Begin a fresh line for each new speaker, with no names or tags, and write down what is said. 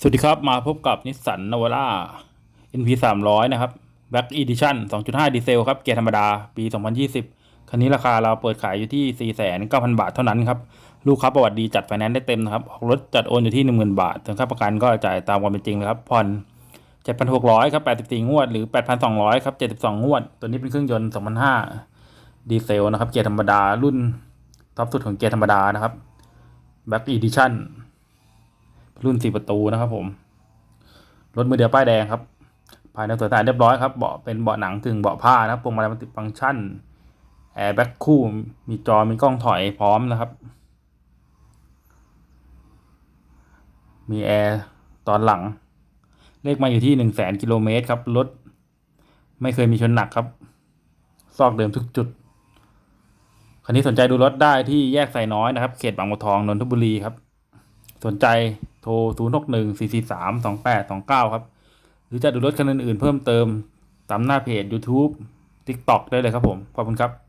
สวัสดีครับ มาพบกับนิสสันนาวาร่า NP 300 นะครับ Back Edition 2.5 ดีเซลครับ เกียร์ธรรมดา ปี 2020 คันนี้ราคาเราเปิดขายอยู่ที่ 4,900 บาทเท่านั้นครับ ลูกค้าประวัติดีจัดไฟแนนซ์ได้เต็มนะครับ ออกรถจัดโอนอยู่ที่ 10,000 บาทส่วนค่าประกันก็จ่ายตามความเป็นจริงเลยครับ ผ่อน 7,600 ครับ 84 งวด หรือ 8,200 ครับ 72 งวด ตัวนี้เป็นเครื่องยนต์2005ดีเซลนะครับ เกียร์ธรรมดา รุ่นท็อปสุดของเกียร์ธรรมดานะครับ Back Edition รุ่นสี่ประตูนะครับผม รถมือเดียวป้ายแดงครับ ภายในสวยสะอาดเรียบร้อยครับ เบาะเป็นเบาะหนังถึงเบาะผ้านะครับพวงมาลัยมันติดฟังก์ชัน แอร์แบ็คคู่ มีจอ มีกล้องถอยพร้อมนะครับ มีแอร์ตอนหลัง เลขมาอยู่ที่หนึ่งแสนกิโลเมตรครับ รถไม่เคยมีชนหนักครับ ซอกเดิมทุกจุดคันนี้สนใจดูรถได้ที่แยกไซน้อยนะครับ เขตบางบัวทอง นนทบุรีครับ สนใจโทร 0 6 1 4 4 3 2 8 2 9 ครับ หรือจะดูรถคันอื่นๆเพิ่มเติมตามหน้าเพจ YouTube TikTok ได้เลยครับผม ขอบคุณครับ